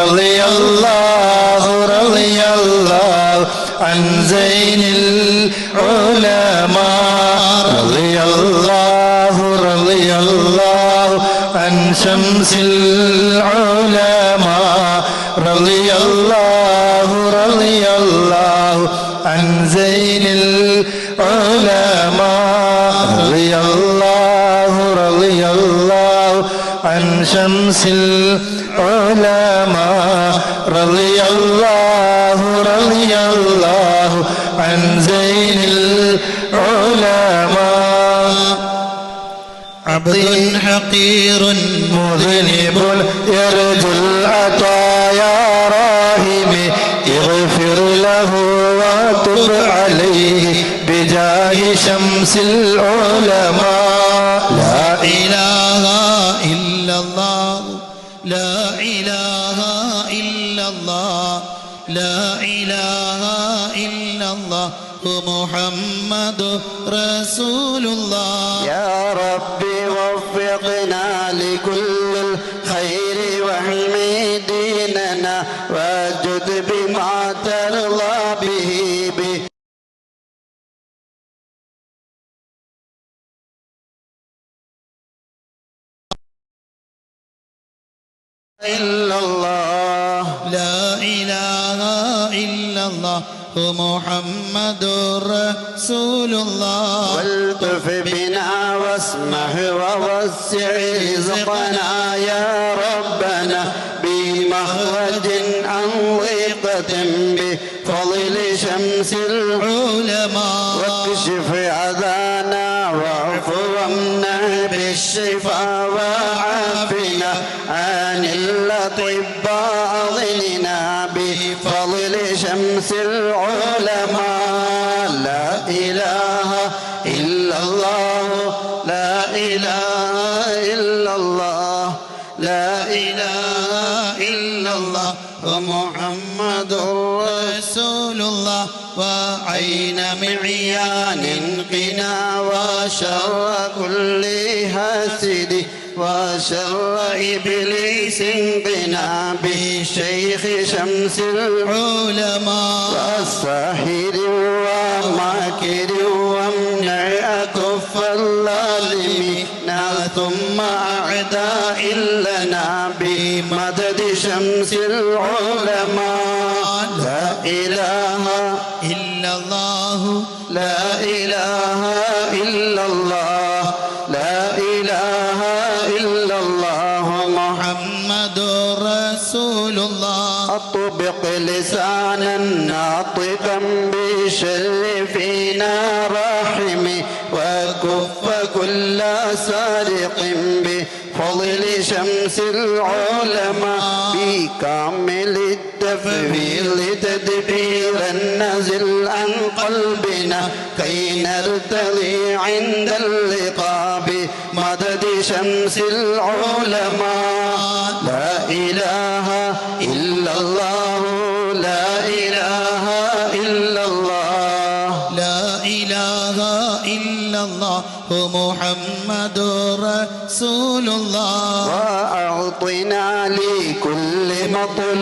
رضي الله رضي الله عن زين العلماء. رضي الله رضي الله عن شمس العلماء. رضي الله رضي الله عن زين العلماء. شمس العلماء رضي الله رضي الله عن زين العلماء عبد حقير مذنب يرجو العطايا راهمي اغفر له وتب عليه بجاه شمس العلماء لا إله إلا الله. لا إله إلا الله. محمد رسول الله يا ربي وفقنا لكل الخير واحمي ديننا. واجد بما ترضى به به إلا الله. لا إله إلا الله. محمد رسول الله. والطف بنا واسمح ووسع رزقنا يا ربنا بمخرج عن ضيقة بفضل شمس العلماء. واكشف أذانا واعف وامنع بالشفاء. الأطباء أظلنا بفضل شمس العلماء. لا إله إلا الله لا إله إلا الله لا إله إلا الله. ومحمد رسول الله وعين معيان قنا وشر كل حاسد. وشر إبليس قنا بشيخ شمس العلماء والساحر وماكر وامنع أكف الظالمين ثم أعداء لنا بمدد شمس العلماء. لا إله إلا الله. لا إله إلا الله. أطبق لسانا ناطقا بشر فينا رحمي وكف كل سارق بفضل شمس العلماء بكامل التفويض تدبيرا نزل عن قلبنا كي نرتضي عند اللقاء بمدد شمس العلماء. محمد رسول الله. وأعطنا لكل مطلوب